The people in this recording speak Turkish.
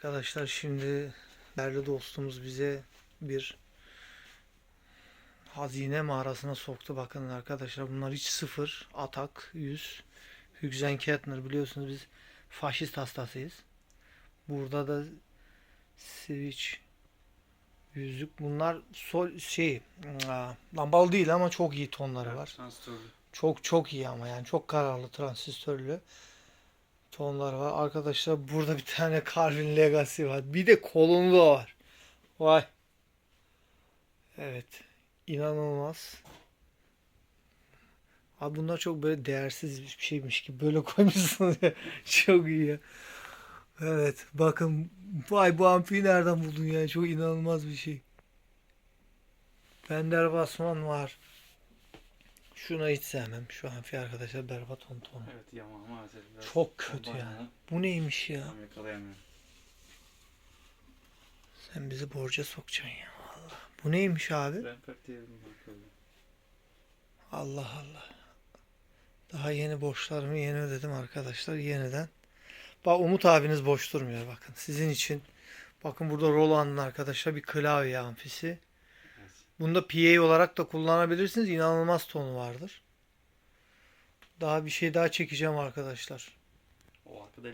Arkadaşlar şimdi değerli dostumuz bize bir hazine mağarasına soktu. Bakın arkadaşlar bunlar hiç sıfır. Atak 100. Hügzen Kettner biliyorsunuz biz faşist hastasıyız. Burada da switch yüzük. Bunlar sol şey lambalı değil ama çok iyi tonları var. Çok çok iyi ama yani çok kararlı transistörlü tonlar var. Arkadaşlar burada bir tane Carvin Legacy var. Bir de kolonlu var. Vay. Evet. İnanılmaz. Abi bunlar çok böyle değersiz bir şeymiş gibi böyle koymuşsunuz ya. Çok iyi ya. Evet. Bakın. Vay bu amfiyi nereden buldun ya? Çok inanılmaz bir şey. Fender Bassman var. Şunu hiç sevmem. Şu amfi arkadaşlar berbat on ton. Evet Yamaha maalesef biraz. Çok kötü Bayağı yani. Bu neymiş ya? Tam yakalayamıyorum. Sen bizi borca sokacaksın ya. Allah. Bu neymiş abi? Rampart diye bir marka oluyor. Allah Allah. Daha yeni borçlarımı yeni ödedim arkadaşlar. Yeniden. Bak Umut abiniz boş durmuyor bakın. Sizin için. Bakın burada Roland'ın arkadaşlar bir klavye amfisi. Bunda PA olarak da kullanabilirsiniz. İnanılmaz tonu vardır. Daha bir şey daha çekeceğim arkadaşlar.